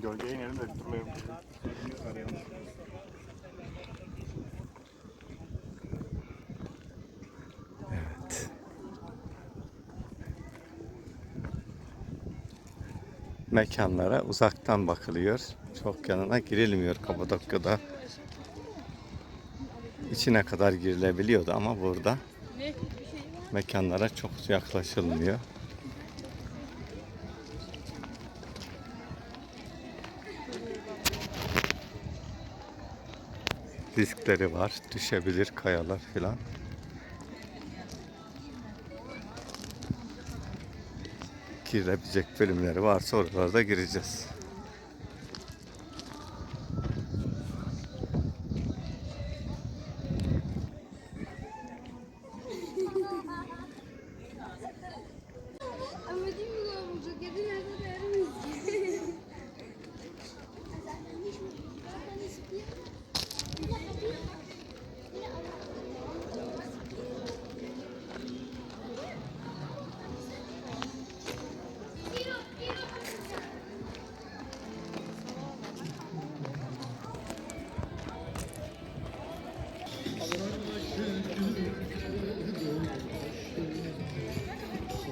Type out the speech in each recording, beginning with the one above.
Gölgeye inelim de durmayalım. Evet. Mekanlara uzaktan bakılıyor. Çok yanına girilmiyor Kapadokya'da. İçine kadar girilebiliyordu ama burada mekanlara çok yaklaşılmıyor. Riskleri var. Düşebilir kayalar filan. Girilebilecek bölümleri varsa oralarda gireceğiz. Ama değil mi ne olacak? Yedi nerede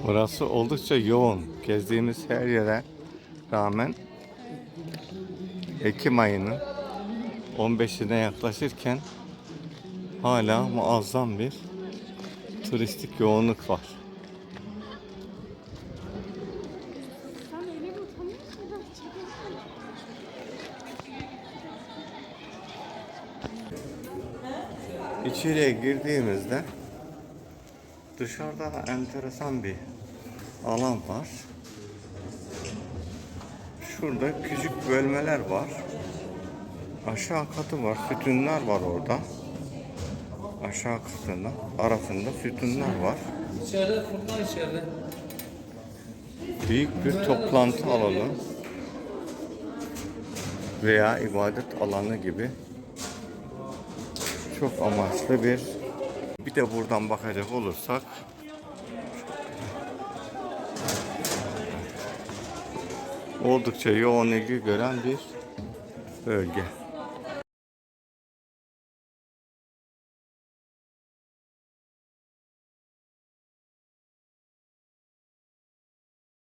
Burası oldukça yoğun. Gezdiğimiz her yere rağmen Ekim ayının 15'ine yaklaşırken hala muazzam bir turistik yoğunluk var. İçeriye girdiğimizde dışarıda enteresan bir alan var. Şurada küçük bölmeler var. Aşağı katı var. Sütunlar var orada. Aşağı katında arasında sütunlar var. İçeride fırına içeride. Büyük bir toplantı alanı veya ibadet alanı gibi çok amaçlı bir bir de buradan bakacak olursak oldukça yoğun ilgi gören bir bölge.